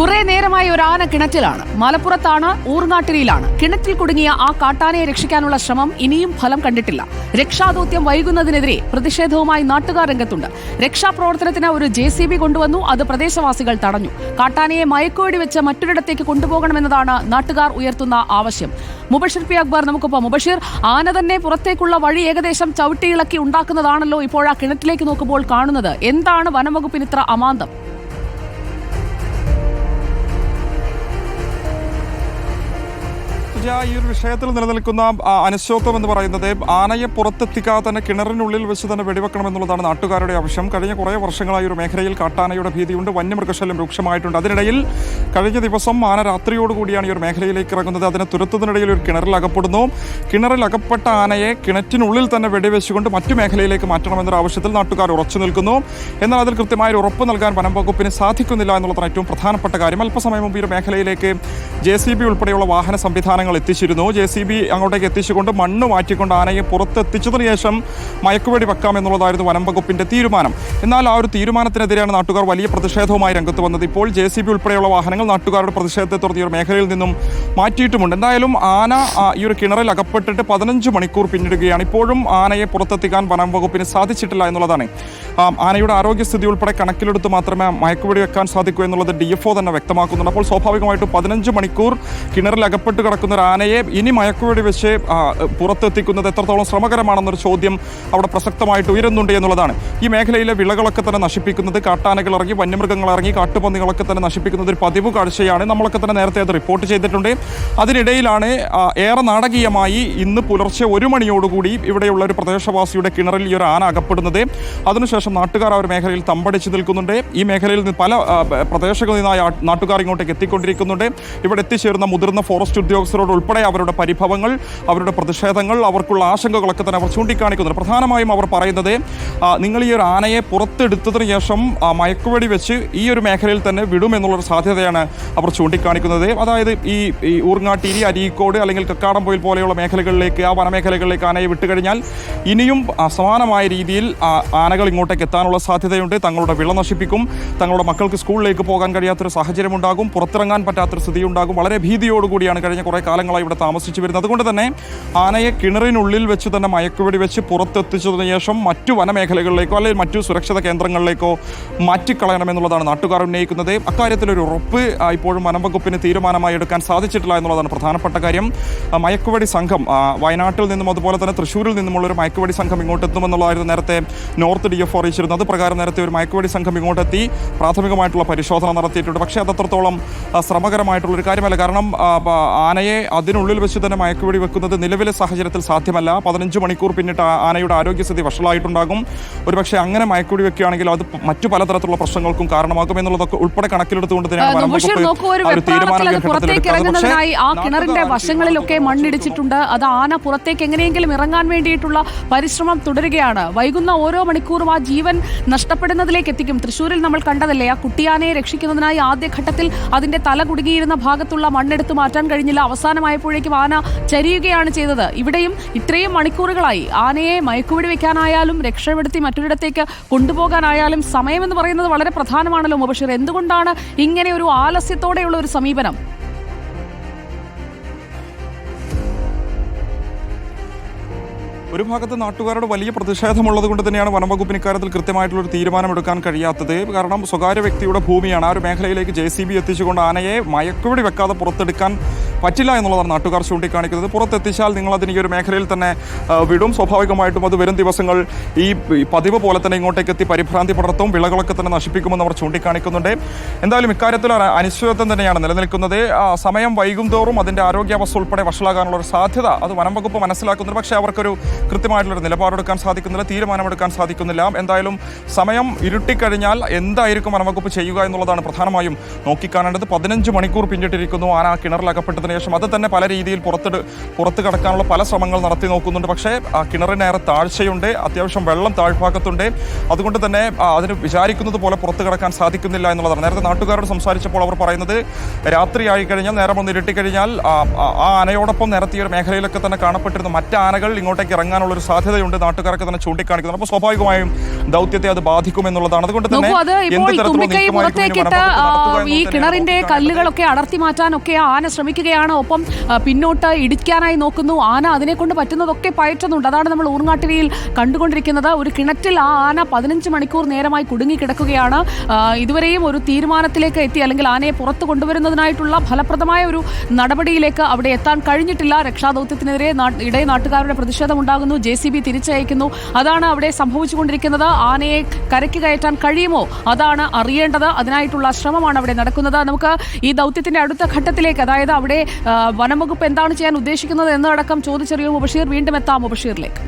കുറെ നേരമായി ഒരു ആന കിണറ്റിലാണ്. മലപ്പുറത്താണ് ഊർങ്ങാട്ടിരിയിലാണ് കിണറ്റിൽ കുടുങ്ങിയ ആ കാട്ടാനയെ രക്ഷിക്കാനുള്ള ശ്രമം ഇനിയും ഫലം കണ്ടിട്ടില്ല. രക്ഷാദൌത്യം വൈകുന്നതിനെതിരെ പ്രതിഷേധവുമായി നാട്ടുകാർ രംഗത്തുണ്ട്. രക്ഷാപ്രവർത്തനത്തിന് ഒരു ജെ സി ബി കൊണ്ടുവന്നു അത് പ്രദേശവാസികൾ തടഞ്ഞു. കാട്ടാനയെ മയക്കുവെടി വെച്ച് മറ്റൊരിടത്തേക്ക് കൊണ്ടുപോകണമെന്നതാണ് നാട്ടുകാർ ഉയർത്തുന്ന ആവശ്യം. മുബഷിർ പി. അക്ബർ നമുക്കൊപ്പം മുബഷിർ ആന തന്നെ പുറത്തേക്കുള്ള വഴി ഏകദേശം ചവിട്ടിയിളക്കി ഉണ്ടാക്കുന്നതാണല്ലോ ഇപ്പോൾ ആ കിണറ്റിലേക്ക് നോക്കുമ്പോൾ കാണുന്നത്. എന്താണ് വനംവകുപ്പിന് ഇത്ര അമാന്തം? പൂജ, ഈ ഒരു വിഷയത്തിൽ നിലനിൽക്കുന്ന അനിശ്ചോത്വം എന്ന് പറയുന്നത് ആനയെ പുറത്തെത്തിക്കാതെ തന്നെ കിണറിനുള്ളിൽ വെച്ച് തന്നെ വെടിവെക്കണം എന്നുള്ളതാണ് നാട്ടുകാരുടെ ആവശ്യം. കഴിഞ്ഞ കുറേ വർഷങ്ങളായി ഒരു മേഖലയിൽ കാട്ടാനയുടെ ഭീതിയുണ്ട് വന്യമൃഗശല്യം രൂക്ഷമായിട്ടുണ്ട്. അതിനിടയിൽ കഴിഞ്ഞ ദിവസം ആന രാത്രിയോടുകൂടിയാണ് ഈ ഒരു മേഖലയിലേക്ക് ഇറങ്ങുന്നത്. അതിനെ തുരത്തുന്നതിനിടയിൽ ഒരു കിണറിൽ അകപ്പെടുന്നു. കിണറിൽ അകപ്പെട്ട ആനയെ കിണറ്റിനുള്ളിൽ തന്നെ വെടിവെച്ചുകൊണ്ട് മറ്റു മേഖലയിലേക്ക് മാറ്റണമെന്നൊരു ആവശ്യത്തിൽ നാട്ടുകാർ ഉറച്ചു നിൽക്കുന്നു. എന്നാൽ അതിൽ കൃത്യമായ ഒരു ഉറപ്പ് നൽകാൻ വനം വകുപ്പിന് സാധിക്കുന്നില്ല എന്നുള്ളതാണ് ഏറ്റവും പ്രധാനപ്പെട്ട കാര്യം. അല്പസമയം മുമ്പ് ഈ മേഖലയിലേക്ക് ജെ സി ബി ഉൾപ്പെടെയുള്ള വാഹന സംവിധാനങ്ങൾ എത്തിച്ചിരുന്നു. ജെ സി ബി അങ്ങോട്ടേക്ക് എത്തിച്ചുകൊണ്ട് മണ്ണ് മാറ്റിക്കൊണ്ട് ആനയെ പുറത്തെത്തിച്ചതിന് ശേഷം മയക്കുവെടി വെക്കാം എന്നുള്ളതായിരുന്നു വനം വകുപ്പിന്റെ തീരുമാനം. എന്നാൽ ആ ഒരു തീരുമാനത്തിനെതിരെയാണ് നാട്ടുകാർ വലിയ പ്രതിഷേധവുമായി രംഗത്ത് വന്നത്. ഇപ്പോൾ ജെ സി ബി ഉൾപ്പെടെയുള്ള വാഹനങ്ങൾ നാട്ടുകാരുടെ പ്രതിഷേധത്തെ തുടർന്ന് ഈ ഒരു മേഖലയിൽ നിന്നും മാറ്റിയിട്ടുമുണ്ട്. എന്തായാലും ആന ഈ ഒരു കിണറിൽ അകപ്പെട്ടിട്ട് പതിനഞ്ച് മണിക്കൂർ പിന്നിടുകയാണ്. ഇപ്പോഴും ആനയെ പുറത്തെത്തിക്കാൻ വനം വകുപ്പിന് സാധിച്ചിട്ടില്ല എന്നുള്ളതാണ്. ആനയുടെ ആരോഗ്യസ്ഥിതി ഉൾപ്പെടെ കണക്കിലെടുത്ത് മാത്രമേ മയക്കുവെടി വെക്കാൻ സാധിക്കൂ എന്നുള്ളത് ഡി എഫ് ഒ തന്നെ വ്യക്തമാക്കുന്നുണ്ട്. അപ്പോൾ സ്വാഭാവികമായിട്ടും പതിനഞ്ച് മണിക്കൂർ കിണറിൽ അകപ്പെട്ട് കിടക്കുന്ന ആനയെ ഇനി മയക്കുവെടി വെച്ച് പുറത്തെത്തിക്കുന്നത് എത്രത്തോളം ശ്രമകരമാണെന്നൊരു ചോദ്യം അവിടെ പ്രസക്തമായിട്ട് ഉയരുന്നുണ്ട് എന്നുള്ളതാണ്. ഈ മേഖലയിലെ വിളകളൊക്കെ തന്നെ നശിപ്പിക്കുന്നത് കാട്ടാനകൾ ഇറങ്ങി വന്യമൃഗങ്ങൾ ഇറങ്ങി കാട്ടുപന്നികളൊക്കെ തന്നെ നശിപ്പിക്കുന്നത് ഒരു പതിവ് കാഴ്ചയാണ്. നമ്മളൊക്കെ തന്നെ നേരത്തെ അത് റിപ്പോർട്ട് ചെയ്തിട്ടുണ്ട്. അതിനിടയിലാണ് ഏറെ നാടകീയമായി ഇന്ന് പുലർച്ചെ ഒരു മണിയോടുകൂടി ഇവിടെയുള്ള ഒരു പ്രദേശവാസിയുടെ കിണറിൽ ഈ ഒരു ആന അകപ്പെടുന്നത്. അതിനുശേഷം നാട്ടുകാർ ആ ഒരു മേഖലയിൽ തമ്പടിച്ച് നിൽക്കുന്നുണ്ട്. ഈ മേഖലയിൽ നിന്ന് പല പ്രദേശങ്ങളിൽ നിന്നായി നാട്ടുകാർ ഇങ്ങോട്ടേക്ക് എത്തിക്കൊണ്ടിരിക്കുന്നുണ്ട്. ഇവിടെ എത്തിച്ചേരുന്ന മുതിർന്ന ഫോറസ്റ്റ് ഉദ്യോഗസ്ഥരോട് ഉൾപ്പെടെ അവരുടെ പരിഭവങ്ങൾ അവരുടെ പ്രതിഷേധങ്ങൾ അവർക്കുള്ള ആശങ്കകളൊക്കെ തന്നെ അവർ ചൂണ്ടിക്കാണിക്കുന്നുണ്ട്. പ്രധാനമായും അവർ പറയുന്നത് നിങ്ങൾ ഈ ഒരു ആനയെ പുറത്തെടുത്തതിന് ശേഷം മയക്കുവെടി വെച്ച് ഈ ഒരു മേഖലയിൽ തന്നെ വിടുമെന്നുള്ളൊരു സാധ്യതയാണ് അവർ ചൂണ്ടിക്കാണിക്കുന്നത്. അതായത് ഈ ഈ ഊർങ്ങാട്ടിരി അരീക്കോട് അല്ലെങ്കിൽ കക്കാടംപൊയിൽ പോലെയുള്ള മേഖലകളിലേക്ക് ആ വനമേഖലകളിലേക്ക് ആനയെ വിട്ടുകഴിഞ്ഞാൽ ഇനിയും സമാനമായ രീതിയിൽ ആനകൾ ഇങ്ങോട്ടേക്ക് എത്താനുള്ള സാധ്യതയുണ്ട്. തങ്ങളുടെ വിള നശിപ്പിക്കും. തങ്ങളുടെ മക്കൾക്ക് സ്കൂളിലേക്ക് പോകാൻ കഴിയാത്തൊരു സാഹചര്യം ഉണ്ടാകും പുറത്തിറങ്ങാൻ പറ്റാത്തൊരു സ്ഥിതി ഉണ്ടാകും വളരെ ഭീതിയോടുകൂടിയാണ് കഴിഞ്ഞ കുറേ കാലങ്ങളായി ഇവിടെ താമസിച്ചു വരുന്നത്. അതുകൊണ്ട് തന്നെ ആനയെ കിണറിനുള്ളിൽ വെച്ച് തന്നെ മയക്കുവെടി വെച്ച് പുറത്തെത്തിച്ചതിന് ശേഷം മറ്റു വനമേഖലകളിലേക്കോ അല്ലെങ്കിൽ മറ്റു സുരക്ഷിത കേന്ദ്രങ്ങളിലേക്കോ മാറ്റിക്കളയണമെന്നുള്ളതാണ് നാട്ടുകാർ ഉന്നയിക്കുന്നത്. അക്കാര്യത്തിലൊരു ഉറപ്പ് ഇപ്പോഴും വനം വകുപ്പിന് തീരുമാനമായി എടുക്കാൻ സാധിച്ചിട്ടില്ല എന്നുള്ളതാണ് പ്രധാനപ്പെട്ട കാര്യം. മയക്കുവെടി സംഘം വയനാട്ടിൽ നിന്നും അതുപോലെ തന്നെ തൃശ്ശൂരിൽ നിന്നുമുള്ള ഒരു മയക്കുവെടി സംഘം ഇങ്ങോട്ട് എത്തുമെന്നുള്ളതായിരുന്നു നേരത്തെ നോർത്ത് ഡി എഫ് അറിയിച്ചിരുന്നത്. പ്രകാരം നേരത്തെ ഒരു മയക്കുവെടി സംഘം ഇങ്ങോട്ടെത്തി പ്രാഥമികമായിട്ടുള്ള പരിശോധന നടത്തിയിട്ടുണ്ട്. പക്ഷേ അത് അത്രത്തോളം ശ്രമകരമായിട്ടുള്ളൊരു ഒരു കാര്യമല്ല. കാരണം ആനയെ അതിനുള്ളിൽ വെച്ച് തന്നെ മയക്കുവെടി വെക്കുന്നത് നിലവിലെ സാഹചര്യത്തിൽ സാധ്യമല്ല. പതിനഞ്ച് മണിക്കൂർ പിന്നിട്ട് ആനയുടെ ആരോഗ്യസ്ഥിതി വഷളായിട്ടുണ്ടാകും. ഒരുപക്ഷെ അങ്ങനെ മയക്കുവെടി വെക്കുകയാണെങ്കിൽ അത് മറ്റു പലതരത്തിലുള്ള പ്രശ്നങ്ങൾക്കും കാരണമാകും എന്നുള്ളതൊക്കെ ഉൾപ്പെടെ കണക്കിലെടുത്തുകൊണ്ട് തന്നെയാണ് വകുപ്പ് ആ കിണറിന്റെ വശങ്ങളിലൊക്കെ മണ്ണിടിച്ചിട്ടുണ്ട്. അത് ആന പുറത്തേക്ക് എങ്ങനെയെങ്കിലും ഇറങ്ങാൻ വേണ്ടിയിട്ടുള്ള പരിശ്രമം തുടരുകയാണ്. വൈകുന്ന ഓരോ മണിക്കൂറും ആ ജീവൻ നഷ്ടപ്പെടുന്നതിലേക്ക് എത്തിക്കും. തൃശ്ശൂരിൽ നമ്മൾ കണ്ടതല്ലേ ആ കുട്ടിയാനയെ രക്ഷിക്കുന്നതിനായി ആദ്യഘട്ടത്തിൽ അതിന്റെ തല കുടുങ്ങിയിരുന്ന ഭാഗത്തുള്ള മണ്ണെടുത്ത് മാറ്റാൻ കഴിഞ്ഞില്ല. അവസാനമായപ്പോഴേക്കും ആന ചരിയുകയാണ് ചെയ്തത്. ഇവിടെയും ഇത്രയും മണിക്കൂറുകളായി ആനയെ മയക്കുപിടി വെക്കാനായാലും രക്ഷപ്പെടുത്തി മറ്റൊരിടത്തേക്ക് കൊണ്ടുപോകാനായാലും സമയമെന്ന് പറയുന്നത് വളരെ പ്രധാനമാണല്ലോ മുബഷീർ. എന്തുകൊണ്ടാണ് ഇങ്ങനെ ഒരു ആലസ്യത്തോടെയുള്ള ഒരു സമീപനം? ഒരു ഭാഗത്ത് നാട്ടുകാരോട് വലിയ പ്രതിഷേധമുള്ളത് കൊണ്ട് തന്നെയാണ് വനംവകുപ്പിന് ഇക്കാര്യത്തിൽ കൃത്യമായിട്ടുള്ള ഒരു തീരുമാനമെടുക്കാൻ കഴിയാത്തത്. കാരണം സ്വകാര്യ വ്യക്തിയുടെ ഭൂമിയാണ്. ആ ഒരു മേഖലയിലേക്ക് ജെ സി ബി എത്തിച്ചുകൊണ്ട് ആനയെ മയക്കുവെടി വെക്കാതെ പുറത്തെടുക്കാൻ പറ്റില്ല എന്നുള്ളതാണ് നാട്ടുകാർ ചൂണ്ടിക്കാണിക്കുന്നത്. പുറത്തെത്തിച്ചാൽ നിങ്ങൾ അതിന് ഈ ഒരു മേഖലയിൽ തന്നെ വിടും. സ്വാഭാവികമായിട്ടും അത് വരും ദിവസങ്ങൾ ഈ പതിവ് പോലെ തന്നെ ഇങ്ങോട്ടേക്ക് എത്തി പരിഭ്രാന്തി പടർത്തും വിളകളൊക്കെ തന്നെ നശിപ്പിക്കുമെന്ന് അവർ ചൂണ്ടിക്കാണിക്കുന്നുണ്ട്. എന്തായാലും ഇക്കാര്യത്തിൽ അനിശ്ചിതത്വം തന്നെയാണ് നിലനിൽക്കുന്നത്. സമയം വൈകും തോറും അതിന്റെ ആരോഗ്യാവസ്ഥ ഉൾപ്പെടെ വഷളാകാനുള്ള ഒരു സാധ്യത അത് വനം വകുപ്പ് മനസ്സിലാക്കുന്നുണ്ട്. പക്ഷേ അവർക്കൊരു കൃത്യമായിട്ടുള്ളൊരു നിലപാടെടുക്കാൻ സാധിക്കുന്നില്ല തീരുമാനമെടുക്കാൻ സാധിക്കുന്നില്ല. എന്തായാലും സമയം ഇരുട്ടിക്കഴിഞ്ഞാൽ എന്തായിരിക്കും വനംവകുപ്പ് ചെയ്യുക എന്നുള്ളതാണ് പ്രധാനമായും നോക്കിക്കാണേണ്ടത്. പതിനഞ്ച് മണിക്കൂർ പിന്നിട്ടിരിക്കുന്നു. ആന കിണറിൽ അകപ്പെട്ടതിന് ശേഷം അത് തന്നെ പല രീതിയിൽ പുറത്തെടു പുറത്ത് കടക്കാനുള്ള പല ശ്രമങ്ങൾ നടത്തി നോക്കുന്നുണ്ട്. പക്ഷേ ആ, കിണറിനേറെ താഴ്ചയുണ്ട്. അത്യാവശ്യം വെള്ളം താഴ്ഭാഗത്തുണ്ട്. അതുകൊണ്ട് തന്നെ അതിന് വിചാരിക്കുന്നത് പോലെ പുറത്ത് കടക്കാൻ സാധിക്കുന്നില്ല എന്നുള്ളതാണ്. നേരത്തെ നാട്ടുകാരോട് സംസാരിച്ചപ്പോൾ അവർ പറയുന്നത് രാത്രിയായി കഴിഞ്ഞാൽ നേരം ഒന്ന് ഇരുട്ടിക്കഴിഞ്ഞാൽ ആ ആനയോടൊപ്പം നേരത്തെ ഈ ഒരു മേഖലയിലൊക്കെ തന്നെ കാണപ്പെട്ടിരുന്ന മറ്റ് ആനകൾ ഇങ്ങോട്ടേക്ക് ഇറങ്ങാനുള്ള ഒരു സാധ്യതയുണ്ട്. നാട്ടുകാരൊക്കെ തന്നെ ചൂണ്ടിക്കാണിക്കുന്നത് അപ്പോൾ സ്വാഭാവികമായും ദൗത്യത്തെ അത് ബാധിക്കും എന്നുള്ളതാണ്. അതുകൊണ്ട് തന്നെ എന്ത് തരത്തിലുള്ള ഈ കിണറിന്റെ കല്ലുകളൊക്കെ അടർത്തി മാറ്റാനൊക്കെ ആന ശ്രമിക്കുകയാണ് ഒപ്പം ആ, പിന്നോട്ട് ഇടിക്കാനായി നോക്കുന്നു. ആന അതിനെ കൊണ്ട് പറ്റുന്നതൊക്കെ പയറ്റുന്നുണ്ട്. അതാണ് നമ്മൾ ഊർങ്ങാട്ടിരിയിൽ കണ്ടുകൊണ്ടിരിക്കുന്നത്. ഒരു കിണറ്റിൽ ആ ആന പതിനഞ്ച് മണിക്കൂർ നേരമായി കുടുങ്ങി കിടക്കുകയാണ് ഇതുവരെയും ഒരു തീരുമാനത്തിലേക്ക് എത്തി അല്ലെങ്കിൽ ആനയെ പുറത്തു കൊണ്ടുവരുന്നതിനായിട്ടുള്ള ഫലപ്രദമായ ഒരു നടപടിയിലേക്ക് അവിടെ എത്താൻ കഴിഞ്ഞിട്ടില്ല. രക്ഷാദൌത്യത്തിനെതിരെ ഇടയ നാട്ടുകാരുടെ പ്രതിഷേധമുണ്ടാകുന്നു. ജെ സി ബി തിരിച്ചയക്കുന്നു. അതാണ് അവിടെ സംഭവിച്ചുകൊണ്ടിരിക്കുന്നത്. ആനയെ കരയ്ക്ക് കയറ്റാൻ കഴിയുമോ? അതാണ് അറിയേണ്ടത്. അതിനായിട്ടുള്ള ശ്രമമാണ് അവിടെ നടക്കുന്നത്. നമുക്ക് ഈ ദൗത്യത്തിന്റെ അടുത്ത ഘട്ടത്തിലേക്ക് അതായത് അവിടെ വനംവകുപ്പ് എന്താണ് ചെയ്യാൻ ഉദ്ദേശിക്കുന്നത് എന്നതടക്കം ചോദിച്ചറിയും ബഷീർ വീണ്ടും എത്താം ബഷീറിലേക്ക്.